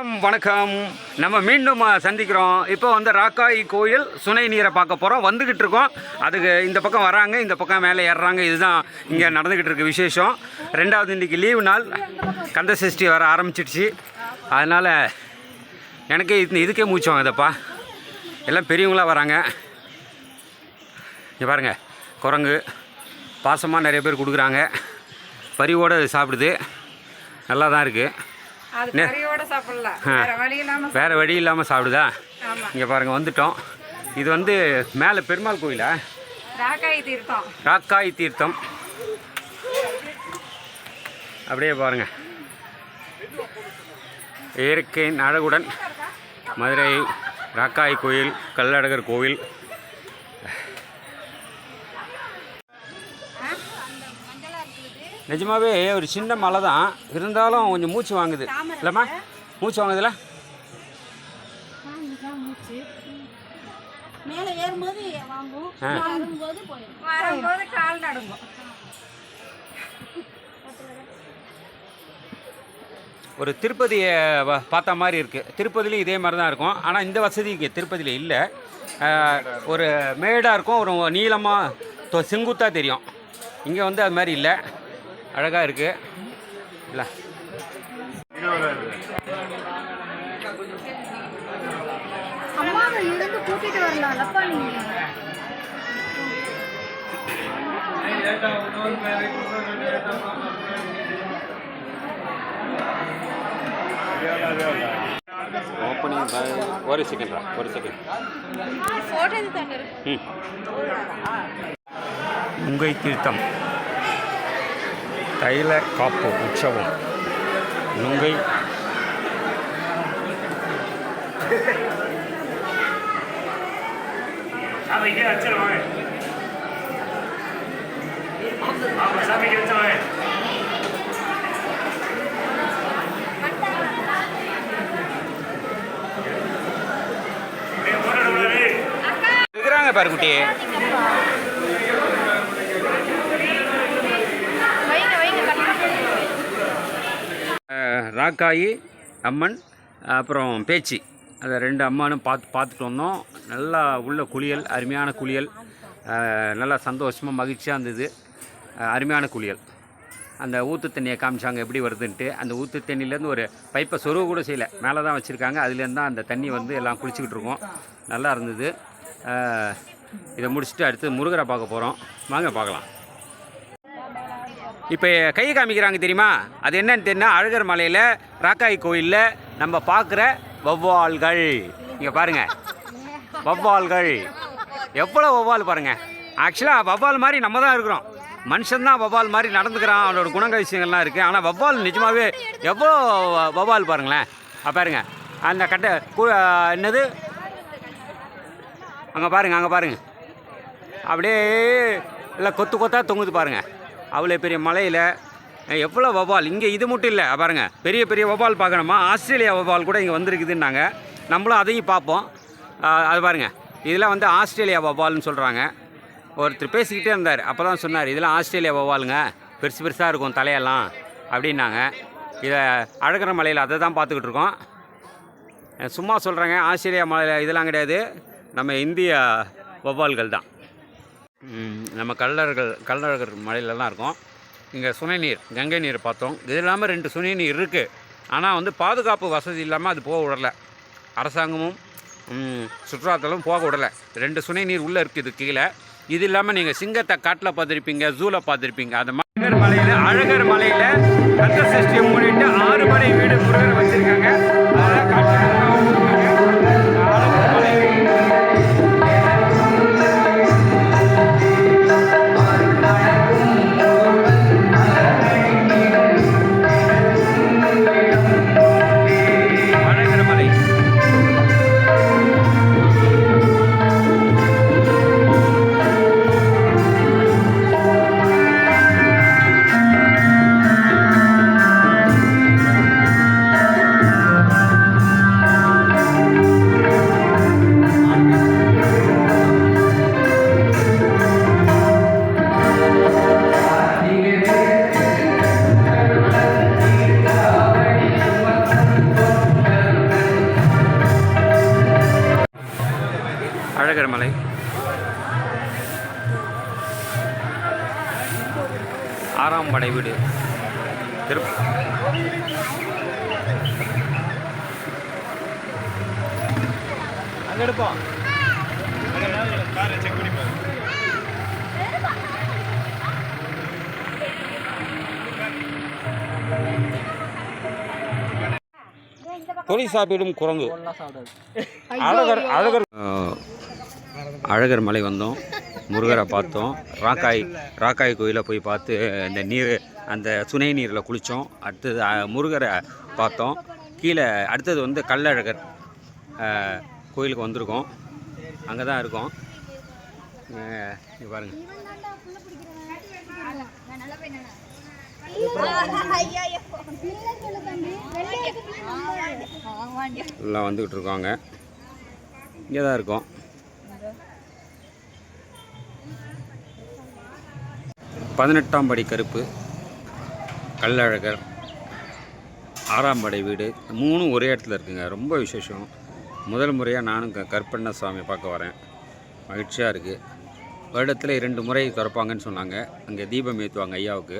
வணக்கம் நம்ம மீண்டும் சந்திக்கிறோம். இப்போ வந்து ராக்காய் கோயில் சுனை நீரை பார்க்க போகிறோம் வந்துக்கிட்டு இருக்கோம். அதுக்கு இந்த பக்கம் வராங்க இந்த பக்கம் மேலே ஏறுறாங்க. இதுதான் இங்கே நடந்துக்கிட்டு இருக்க விசேஷம். ரெண்டாவது இன்றைக்கி லீவு நாள். கந்த சஷ்டி வர ஆரம்பிச்சிடுச்சு. அதனால் எனக்கே இது இதுக்கே மூச்சம் இதப்பா எல்லாம் பெரியவங்களாம் வராங்க. இங்கே பாருங்கள் குரங்கு. பாசமாக நிறைய பேர் கொடுக்குறாங்க. பரிவோடு அது சாப்பிடுது. நல்லா தான் இருக்குது வேற வழி இல்லாமல் சாப்பிடுதா? இங்கே பாருங்கள் வந்துட்டோம். இது வந்து மேலே பெருமாள் கோயிலா? ராக்காய் தீர்த்தம். ராக்காய் தீர்த்தம். அப்படியே பாருங்க. இயற்கையின் அழகுடன் மதுரை ராக்காய் கோயில் கல்லழகர் கோவில். நிஜமாவே ஒரு சின்ன மலை தான் இருந்தாலும் கொஞ்சம் மூச்சு வாங்குது. இல்லைம்மா மூச்சு வாங்குதுல? மேலே ஏறும்போது வாங்கும். ஆ. வரும்போது போயிடும். வரும்போது கால் நடுங்கும். ஒரு திருப்பதியை வ- பார்த்த மாதிரி இருக்குது திருப்பதிலையும் இதே மாதிரி தான் இருக்கும். ஆனால் இந்த வசதி இங்கே திருப்பதியில் இல்லை. ஒரு மேடாக இருக்கும். ஒரு நீளமாக செங்குத்தாக தெரியும். இங்கே வந்து அது மாதிரி இல்லை. அழகாக இருக்குது இல்லை. ஓப்பனிங் ஒரு செகண்ட் ஒரு செகண்ட் உங்கை தீர்த்தம். தைல காப்பு உற்சவம். நுங்கை சாமிக்கு இருக்கிறாங்க குட்டி வைங்க வைங்க கரெக்டாக அஹ், ராக்காயி அம்மன் அப்புறம் பேச்சு. அந்த ரெண்டு அம்மானும் பார்த்து பார்த்துட்டு வந்தோம். நல்லா உள்ள குளியல் அருமையான குளியல். நல்லா சந்தோஷமாக மகிழ்ச்சியாக இருந்தது. அருமையான குளியல். அந்த ஊற்று தண்ணியை காமிச்சாங்க எப்படி வருதுன்ட்டு. அந்த ஊற்று தண்ணியிலேருந்து ஒரு பைப்பை சொருவு கூட செய்யலை. மேலே தான் வச்சுருக்காங்க. அதுலேருந்து தான் அந்த தண்ணி வந்து எல்லாம் குளிச்சுக்கிட்டு இருக்கோம். நல்லா இருந்தது. இதை முடிச்சுட்டு அடுத்து முருகரை பார்க்க போகிறோம் வாங்க பார்க்கலாம். இப்போ கை காமிக்கிறாங்க தெரியுமா? அது என்னன்னு தெரியுமா அழகர் மலையில் ராக்காய் கோயிலில் நம்ம பார்க்குற வௌவால்கள். இங்கே பாருங்க. வௌவால்கள். எவ்வளோ வௌவால் பாருங்கள் ஆக்சுவலாக வௌவால் மாதிரி நம்ம தான் இருக்கிறோம். மனுஷன் தான் வௌவால் மாதிரி நடந்துக்கிறான். அவனோட குணங்கள் விஷயங்கள்லாம் இருக்குது ஆனால் வௌவால் நிஜமாகவே எவ்வளோ வ- வௌவால் பாருங்களேன். பாருங்கள் பாருங்க. அந்த கட்டை என்னது? அங்கே பாருங்கள் அங்கே பாருங்கள் அப்படியே இல்லை கொத்து கொத்தாக தொங்குது பாருங்கள் அவ்வளோ பெரிய மலையில் எவ்வளோ வவால்? இங்கே இது மட்டும் இல்லை பாருங்கள் பெரிய பெரிய வவால் பார்க்கணுமா? ஆஸ்திரேலியா வவால் கூட இங்கே வந்திருக்குதுன்னாங்க. நம்மளும் அதையும் பார்ப்போம். அது பாருங்க இதெல்லாம் வந்து ஆஸ்திரேலியா வவால்னு சொல்கிறாங்க ஒருத்தர் பேசிக்கிட்டே இருந்தார் அப்போ தான் சொன்னார் இதெல்லாம் ஆஸ்திரேலியா வவாலுங்க பெருசு பெருசாக இருக்கும் தலையெல்லாம் அப்படின்னாங்க. இதை அழகிற மலையில் அதை தான் பார்த்துக்கிட்டு இருக்கோம். சும்மா சொல்கிறாங்க ஆஸ்திரேலியா மலையில் இதெல்லாம் கிடையாது. நம்ம இந்திய வவால்கள் தான். நம்ம கல்லர்கள் கல்லழகர் மலையிலலாம் இருக்கோம். இங்கே சுனை நீர் கங்கை நீர் பார்த்தோம். இது இல்லாமல் ரெண்டு சுனை நீர் இருக்குது ஆனால் வந்து பாதுகாப்பு வசதி இல்லாமல் அது போக விடலை. அரசாங்கமும் ம், சுற்றுலாத்தலும் போக விடலை. ரெண்டு சுனை நீர் உள்ளே இருக்குது கீழே. இது இல்லாமல் நீங்கள் சிங்கத்தை காட்டில் பார்த்துருப்பீங்க ஜூவில் பார்த்துருப்பீங்க. அந்த மகர் மலையில் அழகர் மலையில் கந்த சஷ்டியை மூடிட்டு ஆறு மலை வீடு முருகர் வச்சுருக்காங்க. அதெல்லாம் காட்டுறாங்க கள்ளழகர் மலை ஆறாம் படை வீடு. திருப்ப அங்கே எடுப்போம் சாப்பிடும் குரங்கு. அழகர் அழகர் அழகர் மலை வந்தோம் முருகரை பார்த்தோம். ராக்காய் ராக்காய் கோயிலை போய் பார்த்து இந்த நீர் அந்த சுனை நீரில் குளித்தோம். அடுத்தது முருகரை பார்த்தோம். கீழே அடுத்தது வந்து கள்ளழகர் கோயிலுக்கு வந்திருக்கோம். அங்கே தான் இருக்கோம் பாருங்க. எல்லாம் வந்துக்கிட்டு இருக்கோங்க. இங்கே தான் இருக்கோம். பதினெட்டாம் படி கருப்பு கள்ளழகர் ஆறாம் படை வீடு. மூணும் ஒரே இடத்துல இருக்குங்க. ரொம்ப விசேஷம். முதல் முறையாக நானும் க கற்பண்ண சுவாமி பார்க்க வரேன். மகிழ்ச்சியாக இருக்குது வருடத்தில் இரண்டு முறை திறப்பாங்கன்னு சொன்னாங்க. அங்கே தீபம் ஏற்றுவாங்க ஐயாவுக்கு.